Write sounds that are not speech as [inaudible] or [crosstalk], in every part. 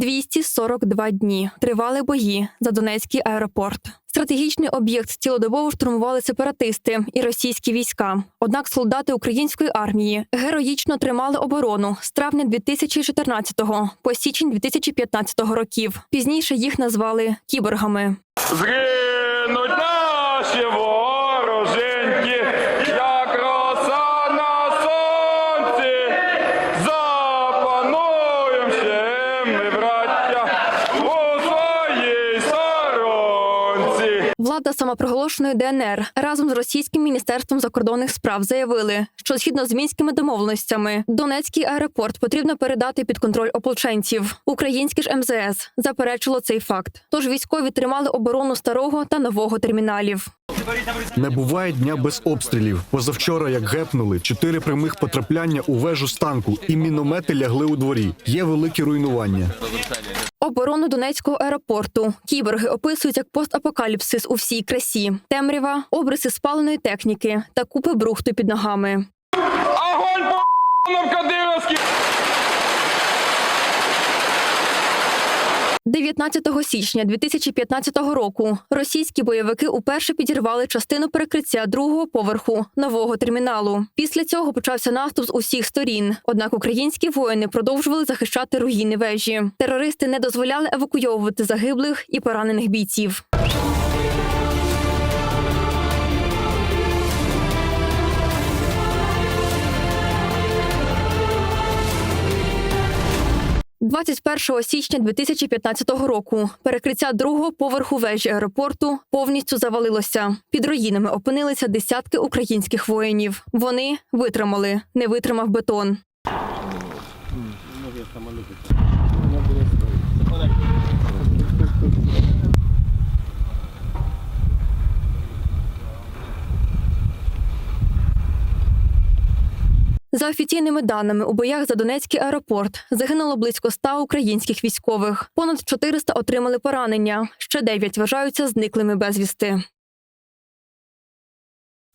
242 дні тривали бої за Донецький аеропорт. Стратегічний об'єкт цілодобово штурмували сепаратисти і російські війська. Однак солдати української армії героїчно тримали оборону з травня 2014 по січень 2015 років. Пізніше їх назвали кіборгами. Згинуть наші вороженьки, як роса на сонці. Запануєм ще ми, браття, у своїй сторонці. Влада самопроголошеної ДНР разом з російським міністерством закордонних справ заявили, що згідно з мінськими домовленостями Донецький аеропорт потрібно передати під контроль ополченців. Українське ж МЗС заперечило цей факт. Тож військові тримали оборону старого та нового терміналів. Не буває дня без обстрілів. Позавчора, як гепнули, чотири прямих потрапляння у вежу з танку, і міномети лягли у дворі. Є великі руйнування. Оборону Донецького аеропорту. Кіборги описують як постапокаліпсис у всій красі, темрява, обриси спаленої техніки та купи брухту під ногами. Огонь по нам Кадировський! 19 січня 2015 року російські бойовики уперше підірвали частину перекриття другого поверху нового терміналу. Після цього почався наступ з усіх сторін. Однак українські воїни продовжували захищати руїни вежі. Терористи не дозволяли евакуйовувати загиблих і поранених бійців. – 21 січня 2015 року перекриття другого поверху вежі аеропорту повністю завалилося. Під руїнами опинилися десятки українських воїнів. Вони витримали, не витримав бетон. За офіційними даними, у боях за Донецький аеропорт загинуло близько ста українських військових. Понад 400 отримали поранення. Ще 9 вважаються зниклими безвісти.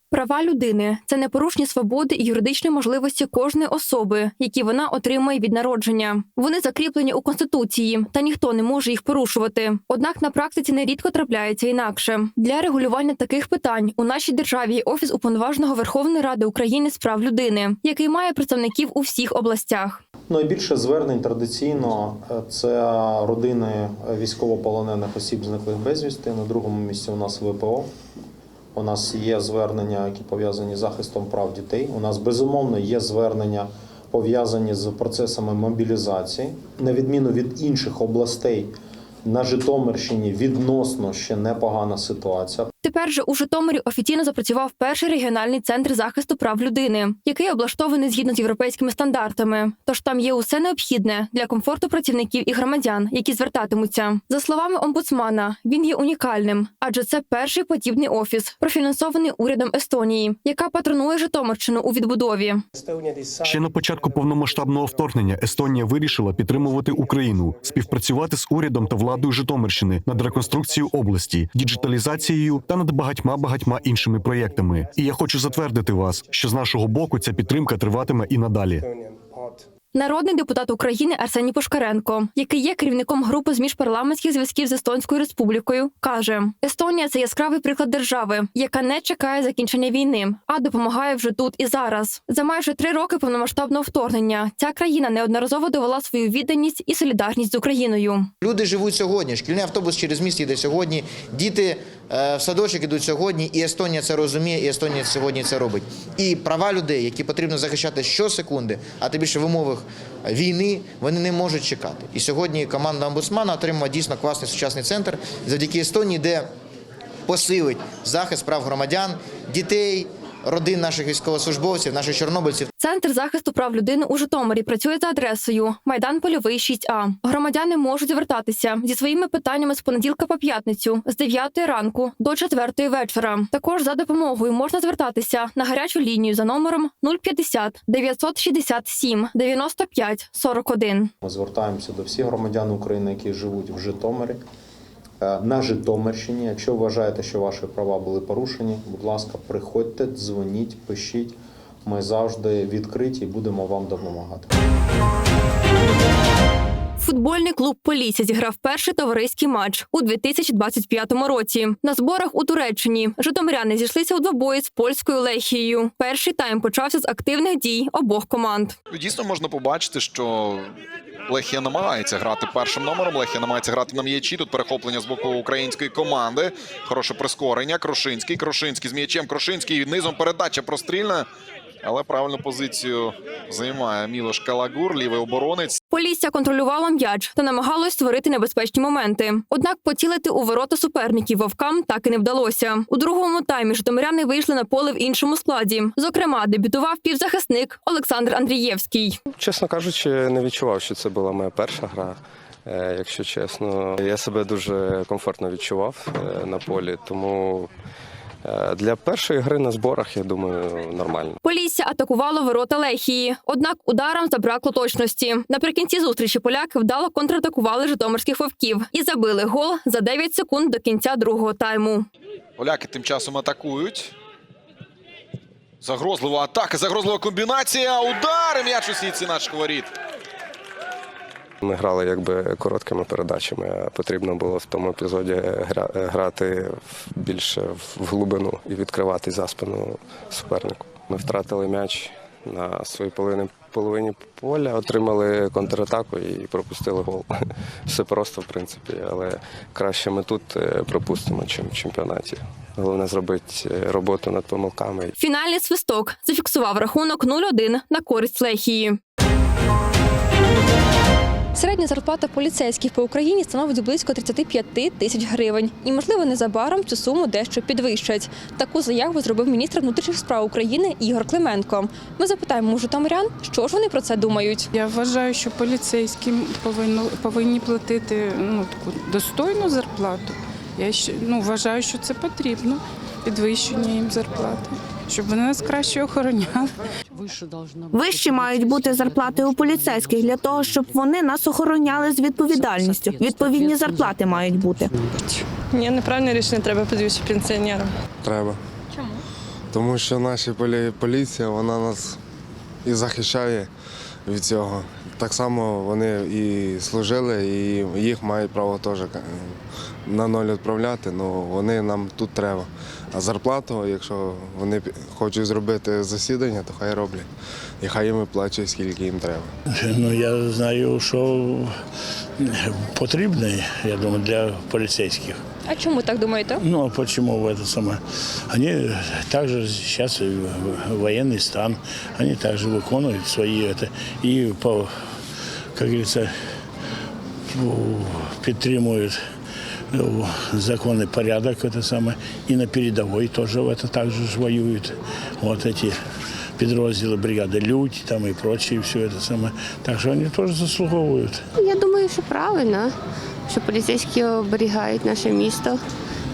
Права людини це непорушні свободи і юридичні можливості кожної особи, які вона отримує від народження. Вони закріплені у конституції, та ніхто не може їх порушувати. Однак на практиці нерідко трапляється інакше. Для регулювання таких питань у нашій державі є офіс уповноваженого Верховної Ради України з прав людини, який має представників у всіх областях. Найбільше звернень традиційно е, це родини військовополонених осіб, зниклих безвісти. На другому місці у нас ВПО. У нас є звернення, які пов'язані з захистом прав дітей. У нас безумовно є звернення пов'язані з процесами мобілізації, на відміну від інших областей. На Житомирщині відносно ще непогана ситуація. Тепер же у Житомирі офіційно запрацював перший регіональний центр захисту прав людини, який облаштований згідно з європейськими стандартами. Тож там є усе необхідне для комфорту працівників і громадян, які звертатимуться. За словами омбудсмана, він є унікальним, адже це перший подібний офіс, профінансований урядом Естонії, яка патронує Житомирщину у відбудові. Ще на початку повномасштабного вторгнення Естонія вирішила підтримувати Україну, співпрацювати з урядом та владою Житомирщини над реконструкцією області, діджиталізацією та над багатьма багатьма іншими проєктами. І я хочу затвердити вас, що з нашого боку ця підтримка триватиме і надалі. Народний депутат України Арсеній Пушкаренко, який є керівником групи з міжпарламентських зв'язків з Естонською республікою, каже: Естонія це яскравий приклад держави, яка не чекає закінчення війни, а допомагає вже тут і зараз. За майже три роки повномасштабного вторгнення ця країна неодноразово довела свою відданість і солідарність з Україною. Люди живуть сьогодні. Шкільний автобус через міст йде сьогодні. Діти в садочок ідуть сьогодні, і Естонія це розуміє, і Естонія сьогодні це робить. І права людей, які потрібно захищати щосекунди, а тим більше в умовах війни, вони не можуть чекати. І сьогодні команда омбудсмана отримала дійсно класний сучасний центр завдяки Естонії, де посилить захист прав громадян, дітей, родин наших військовослужбовців, наших чорнобильців. Центр захисту прав людини у Житомирі працює за адресою Майдан Польовий 6А. Громадяни можуть звертатися зі своїми питаннями з понеділка по п'ятницю з 9 ранку до 4 вечора. Також за допомогою можна звертатися на гарячу лінію за номером 050 967 95 41. Ми звертаємося до всіх громадян України, які живуть в Житомирі. Е, На Житомирщині, якщо вважаєте, що ваші права були порушені, будь ласка, приходьте, дзвоніть, пишіть. Ми завжди відкриті і будемо вам допомагати. Футбольний клуб Полісся зіграв перший товариський матч у 2025 році. На зборах у Туреччині житомиряни зійшлися у двобої з польською Лехією. Перший тайм почався з активних дій обох команд. Ну, Дійсно можна побачити, що Лехія намагається грати першим номером. Лехія намагається грати на м'ячі. Тут перехоплення з боку української команди. Хороше прискорення. Крошинський. Крошинський з м'ячем. Крошинський низом передача прострільна. Але правильну позицію займає Мілош Калагур, лівий оборонець. Полісся контролювало м'яч та намагалось створити небезпечні моменти. Однак поцілити у ворота суперників вовкам так і не вдалося. У другому таймі житомиряни вийшли на поле в іншому складі. Зокрема, дебютував півзахисник Олександр Андрієвський. Чесно кажучи, не відчував, що це була моя перша гра. е, Якщо чесно, я себе дуже комфортно відчував е, на полі, тому е, для першої гри на зборах, я думаю, нормально. Полісся атакувало ворота Лехії. Однак ударам забракло точності. Наприкінці зустрічі поляки вдало контратакували житомирських вовків і забили гол за 9 секунд до кінця другого тайму. Поляки тим часом атакують. Загрозлива атака, загрозлива комбінація. Удар! М'яч у сітці наших воріт. Ми грали якби короткими передачами, потрібно було в тому епізоді грати більше в глибину і відкривати за спину супернику. Ми втратили м'яч на своїй половині, половині поля, отримали контратаку і пропустили гол. [laughs] Все просто, в принципі, але краще ми тут е, пропустимо, чим в чемпіонаті. Головне зробити е, роботу над помилками Фінальний свисток зафіксував рахунок 0-1 на користь Лехії. Середня зарплата поліцейських по Україні становить близько 35 тисяч гривень. І, можливо, незабаром цю суму дещо підвищать. Таку заяву зробив міністр внутрішніх справ України Ігор Клименко. Ми запитаємо у житомирян, що ж вони про це думають. Я вважаю, що поліцейським повинні платити ну, таку достойну зарплату. Я ще, ну, вважаю, що це потрібно, підвищення їм зарплати, щоб вони нас краще охороняли. Вищі мають бути зарплати у поліцейських для того, щоб вони нас охороняли з відповідальністю. Відповідні зарплати мають бути. Ні, неправильне рішення треба підвищити пенсіонерам. Треба. Чому? Тому що наша полі- поліція вона нас і захищає від цього. Так само вони і служили, і їх мають право теж е, на ноль відправляти, але вони нам тут треба. А зарплату, якщо вони пі- хочуть зробити засідання, то хай роблять. І хай їм виплачують, скільки їм треба. Ну, я знаю, що потрібно, я думаю, для полицейских. А чому так думаєте? Ну, а почему в это самое? Они также сейчас военный стан, они также выполняют свои это и по, как говорится, у- підтримують ну, законный порядок, это самое, и на передовой тоже в это также ж воюют. Вот эти підрозділи бригады Людь там и прочие, все это самое. Так что они тоже заслуговують. Я думаю, що правильно, що поліцейські оберігають наше місто.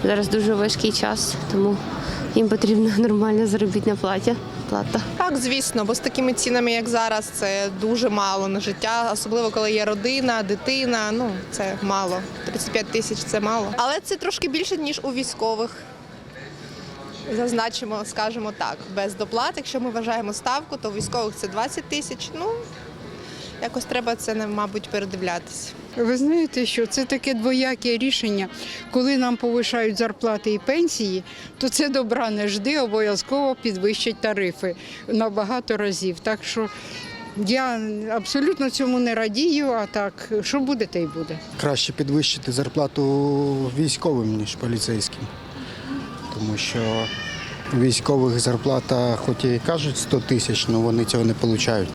Зараз дуже важкий час, тому їм потрібна нормальна заробітна платя. плата. Так, звісно, бо з такими цінами, як зараз, це дуже мало на життя, особливо коли є родина, дитина. Ну це мало. 35 тисяч це мало. Але це трошки більше ніж у військових. Зазначимо, скажімо так, без доплат. Якщо ми вважаємо ставку, то у військових це 20 тисяч. Ну якось треба це, мабуть, передивлятися. Ви знаєте, що це таке двояке рішення. Коли нам повишають зарплати і пенсії, то це добра не жди, обов'язково підвищать тарифи на багато разів. Так що я абсолютно цьому не радію, а так, що буде, те й буде. Краще підвищити зарплату військовим, ніж поліцейським. Тому що військових зарплата, хоч і кажуть 100 тисяч, але вони цього не отримують.